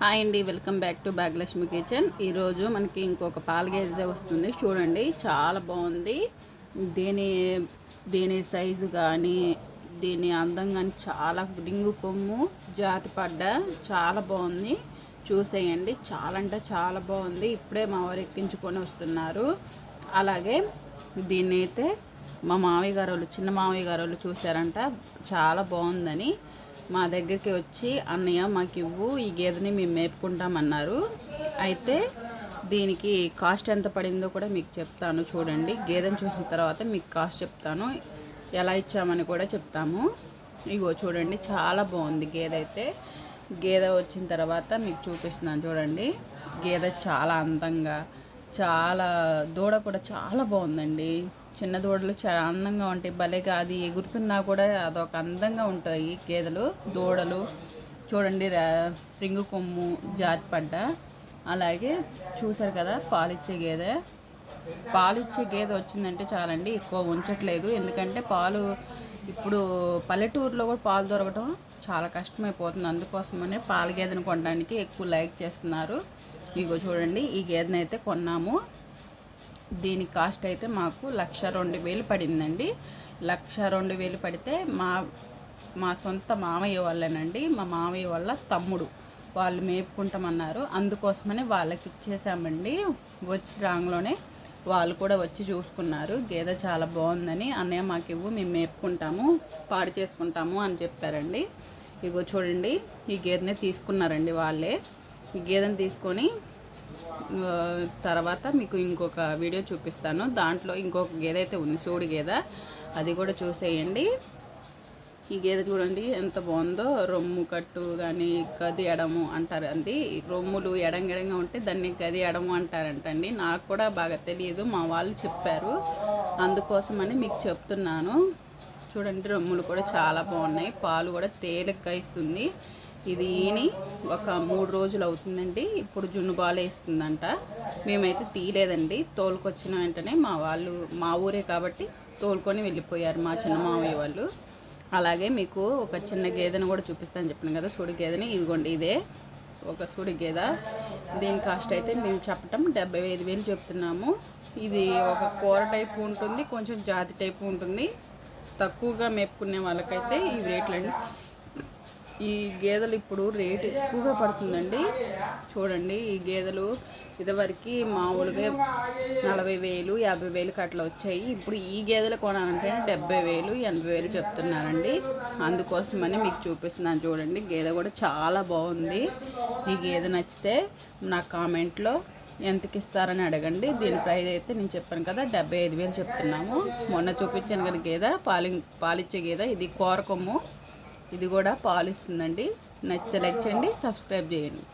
Hi అండి welcome back to Bhagyalakshmi kitchen. ఈరోజు మనకి ఇంకొక పాలగేదె వస్తుంది. చూడండి చాలా బాగుంది. దీని దీని సైజు కానీ దీని అందం కానీ చాలా డింగు కొమ్ము జాతి పడ్డ చాలా బాగుంది. చూసేయండి చాలా అంటే చాలా బాగుంది. ఇప్పుడే మా వారు ఎక్కించుకొని వస్తున్నారు. అలాగే దీన్ని అయితే మా మామయ్య గారు వాళ్ళు చిన్న మామయ్య గారు వాళ్ళు చూసారంట చాలా బాగుందని. మా దగ్గరికి వచ్చి అన్నయ్య మాకు ఇవ్వు ఈ గేదెని మేము మేపుకుంటామన్నారు. అయితే దీనికి కాస్ట్ ఎంత పడిందో కూడా మీకు చెప్తాను చూడండి. గేదెని చూసిన తర్వాత మీకు కాస్ట్ చెప్తాను. ఎలా ఇచ్చామని కూడా చెప్తాము. ఇగో చూడండి చాలా బాగుంది గేదె అయితే. గేదె వచ్చిన తర్వాత మీకు చూపిస్తున్నాను చూడండి. గేదె చాలా అందంగా చాలా దూడ కూడా చాలా బాగుందండి. చిన్న దూడలు చాలా అందంగా ఉంటాయి. భలేగా అది ఎగురుతున్నా కూడా అదొక అందంగా ఉంటాయి గేదెలు. దూడలు చూడండి రింగు కొమ్ము జాతి పడ్డ. అలాగే చూసారు కదా పాలిచ్చే గేదె. పాలిచ్చే గేదె వచ్చిందంటే చాలండి ఎక్కువ ఉంచట్లేదు. ఎందుకంటే పాలు ఇప్పుడు పల్లెటూరులో కూడా పాలు దొరకటం చాలా కష్టమైపోతుంది. అందుకోసమనే పాల గేదెను కొనడానికి ఎక్కువ లైక్ చేస్తున్నారు. ఇగో చూడండి ఈ గేదెనైతే కొన్నాము. దీని కాస్ట్ అయితే మాకు లక్ష రెండు వేలు పడిందండి. లక్ష రెండు వేలు పడితే మా మా సొంత మామయ్య వాళ్ళనండి. మా మామయ్య వాళ్ళ తమ్ముడు. వాళ్ళు మేపుకుంటామన్నారు. అందుకోసమని వాళ్ళకి ఇచ్చేసామండి. వచ్చి రాంగ్లోనే వాళ్ళు కూడా వచ్చి చూసుకున్నారు. గేదె చాలా బాగుందని అన్నయ్య మాకు ఇవ్వు మేము మేపుకుంటాము పాడు చేసుకుంటాము అని చెప్పారండి. ఇగో చూడండి ఈ గేదెనే తీసుకున్నారండి వాళ్ళే. ఈ గేదెని తీసుకొని తర్వాత మీకు ఇంకొక వీడియో చూపిస్తాను. దాంట్లో ఇంకొక గేదె అయితే ఉంది. సూడి గేదె. అది కూడా చూసేయండి. ఈ గేదె చూడండి ఎంత బాగుందో. రొమ్ము కట్టు కానీ గది ఎడము అంటారండి. రొమ్ములు ఎడంగెడంగా ఉంటే దాన్ని గది ఎడము అంటారంటండి. నాకు కూడా బాగా తెలియదు. మా వాళ్ళు చెప్పారు. అందుకోసమని మీకు చెప్తున్నాను. చూడండి రొమ్ములు కూడా చాలా బాగున్నాయి. పాలు కూడా తేలిగ్గా ఇస్తుంది ఇది ఈని ఒక మూడు రోజులు అవుతుందండి. ఇప్పుడు జున్ను బాల్ వేస్తుందంట. మేమైతే తీయలేదండి. తోలుకొచ్చిన వెంటనే మా వాళ్ళు మా ఊరే కాబట్టి తోలుకొని వెళ్ళిపోయారు మా చిన్న మామయ్య వాళ్ళు. అలాగే మీకు ఒక చిన్న గేదెను కూడా చూపిస్తాను చెప్పిన కదా. సుడి గేదెని ఇదిగోండి ఇదే. ఒక సుడి గేదె. దీని కాస్ట్ అయితే మేము చెప్పటం డెబ్బై ఐదు వేలు చెప్తున్నాము. ఇది ఒక కూర టైపు ఉంటుంది కొంచెం జాతి టైపు ఉంటుంది. తక్కువగా మేపుకునే వాళ్ళకైతే ఈ రేట్లండి. ఈ గేదెలు ఇప్పుడు రేటు ఎక్కువగా పడుతుందండి. చూడండి ఈ గేదెలు ఇదివరకు మామూలుగా నలభై వేలు యాభై వేలు అట్లా వచ్చాయి. ఇప్పుడు ఈ గేదెలు కొనాలంటే డెబ్బై వేలు ఎనభై వేలు చెప్తున్నారండి. అందుకోసమని మీకు చూపిస్తున్నాను చూడండి. గేదె కూడా చాలా బాగుంది. ఈ గేదె నచ్చితే నా కామెంట్లో ఎంతకి ఇస్తారని అడగండి. దీని ప్రైస్ అయితే నేను చెప్పాను కదా డెబ్బై ఐదు వేలు చెప్తున్నాము. మొన్న చూపించాను కదా గేదె పాలి పాలిచ్చే గేదె ఇది కోరకొమ్ము. ఇది కూడా పాలు ఇస్తుందండి నచ్చితే లైక్ చేయండి సబ్స్క్రైబ్ చేయండి.